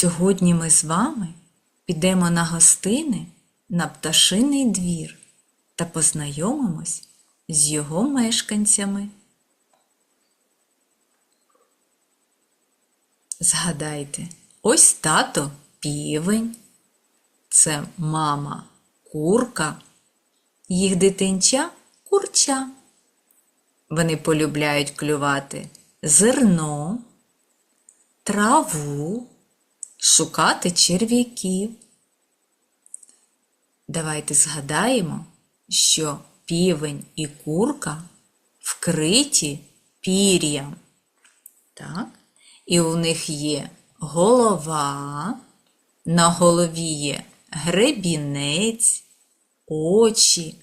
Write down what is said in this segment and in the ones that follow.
Сьогодні ми з вами підемо на гостини на пташиний двір та познайомимось з його мешканцями. Згадайте, ось тато півень, це мама курка, їх дитинча курча. Вони полюбляють клювати зерно, траву, шукати черв'яків. Давайте згадаємо, що півень і курка вкриті пір'ям. Так? І у них є голова, на голові є гребінець, очі,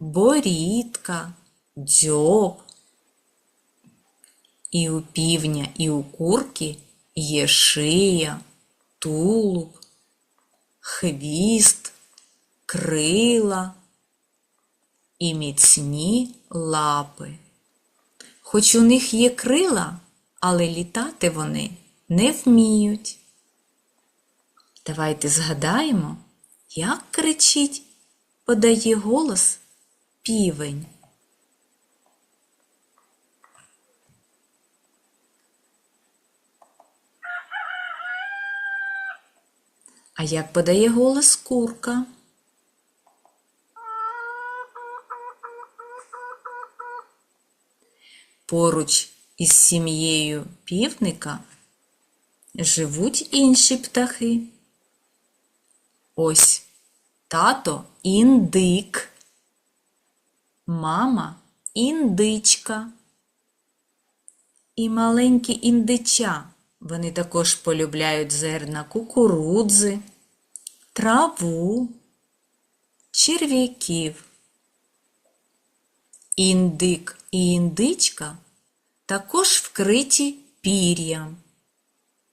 борідка, дзьоб. І у півня, і у курки є шия, тулуб, хвіст, крила і міцні лапи. Хоч у них є крила, але літати вони не вміють. Давайте згадаємо, як кричить, подає голос півень. А як подає голос курка? Поруч із сім'єю півника живуть інші птахи. Ось тато індик, мама індичка і маленькі індича. Вони також полюбляють зерна кукурудзи, траву, черв'яків. Індик і індичка також вкриті пір'ям,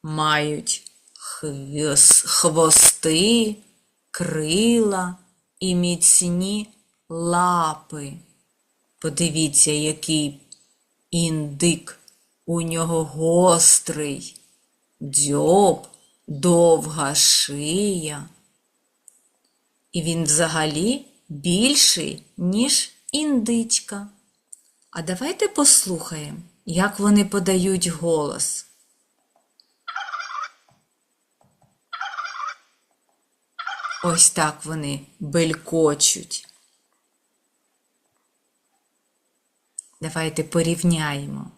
мають хвости, крила і міцні лапи. Подивіться, який індик у нього гострий, дзьоб, довга шия. І він взагалі більший, ніж індичка. А давайте послухаємо, як вони подають голос. Ось так вони белькочуть. Давайте порівняємо.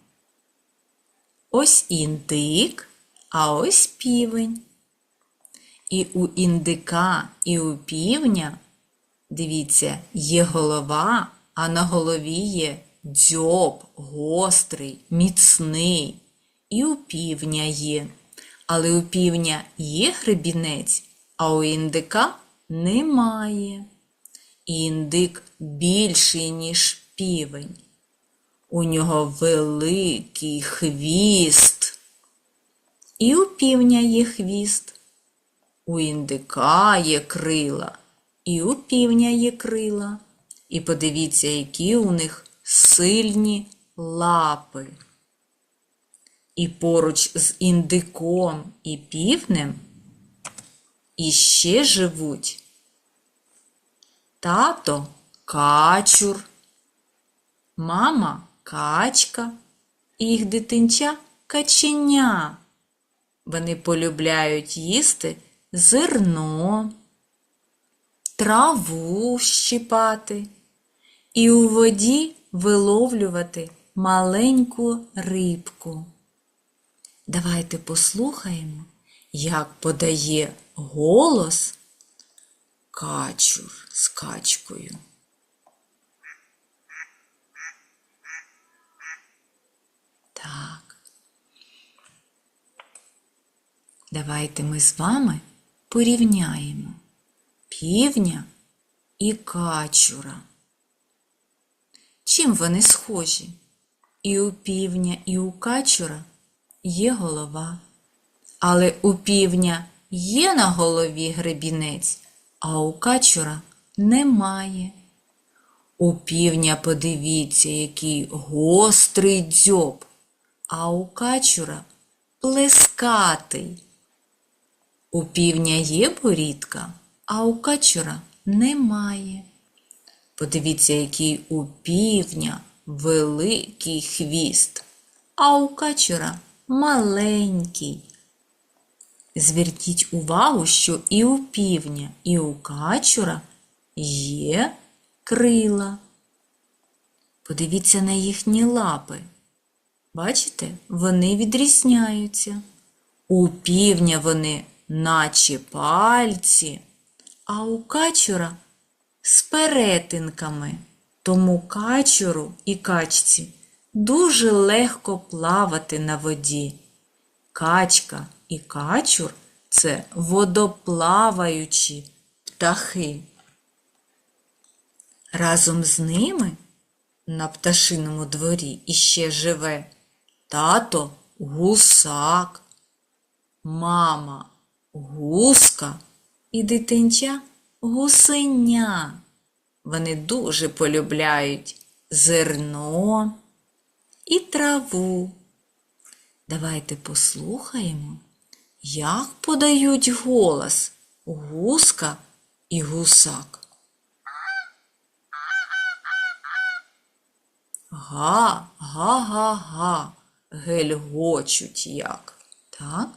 Ось індик, а ось півень. І у індика, і у півня, дивіться, є голова, а на голові є дзьоб, гострий, міцний. І у півня є. Але у півня є гребінець, а у індика немає. І Індик більший, ніж півень. У нього великий хвіст. І у півня є хвіст. У індика є крила, і у півня є крила. І подивіться, які у них сильні лапи. І поруч з індиком і півнем іще живуть тато качур, мама качка і їх дитинча каченя. Вони полюбляють їсти зерно, траву щипати і у воді виловлювати маленьку рибку. Давайте послухаємо, як подає голос качур з качкою. Так. Давайте ми з вами порівняємо півня і качура. Чим вони схожі? І у півня, і у качура є голова. Але у півня є на голові гребінець, а у качура немає. У півня подивіться, який гострий дзьоб, а у качура плескатий. У півня є борідка, а у качура немає. Подивіться, який у півня великий хвіст, а у качура маленький. Зверніть увагу, що і у півня, і у качура є крила. Подивіться на їхні лапи. Бачите, вони відрізняються. У півня вони наче пальці, а у качура з перетинками. Тому качуру і качці дуже легко плавати на воді. Качка і качур це водоплаваючі птахи. Разом з ними на пташиному дворі іще живе тато гусак, мама гуска і дитинча гусеня. Вони дуже полюбляють зерно і траву. Давайте послухаємо, як подають голос гуска і гусак. Га, га, га, га, гельгочуть як. Так?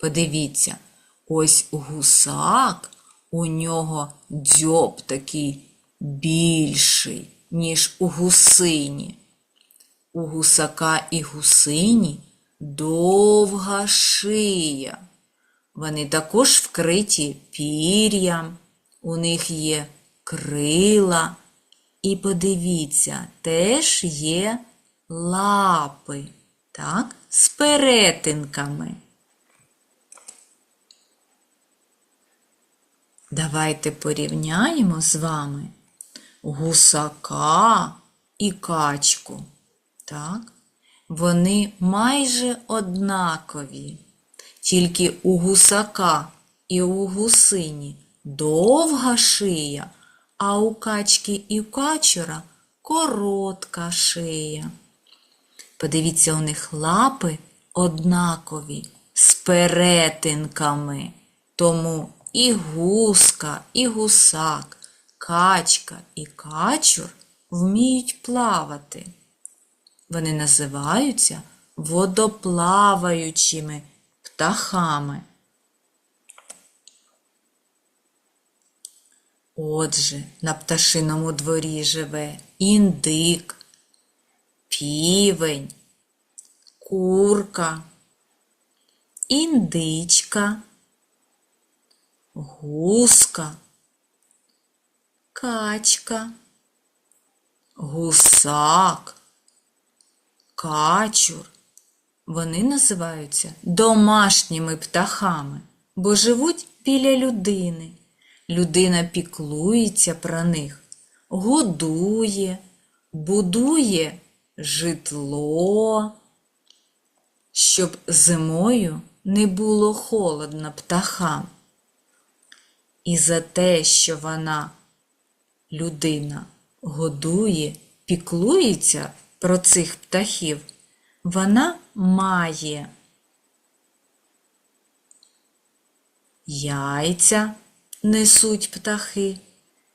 Подивіться, ось гусак, у нього дзьоб такий більший, ніж у гусині. У гусака і гусині довга шия. Вони також вкриті пір'ям, у них є крила. І подивіться, теж є лапи, так, з перетинками. Давайте порівняємо з вами гусака і качку. Так? Вони майже однакові, тільки у гусака і у гусині довга шия, а у качки і у качура коротка шия. Подивіться, у них лапи однакові з перетинками, тому і гуска, і гусак, качка і качур вміють плавати. Вони називаються водоплаваючими птахами. Отже, на пташиному дворі живе індик, півень, курка, індичка, гуска, качка, гусак, качур. Вони називаються домашніми птахами, бо живуть біля людини. Людина піклується про них, годує, будує житло, щоб зимою не було холодно птахам. І за те, що вона, людина, годує, піклується про цих птахів, вона має яйця несуть птахи,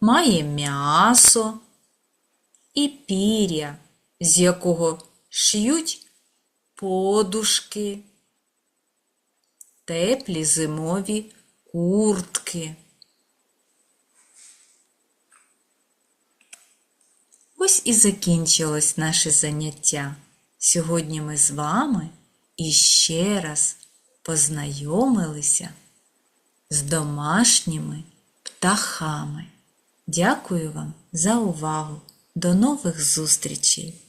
має м'ясо і пір'я, з якого шиють подушки, теплі зимові куртки. Ось і закінчилось наше заняття. Сьогодні ми з вами іще раз познайомилися з домашніми птахами. Дякую вам за увагу. До нових зустрічей!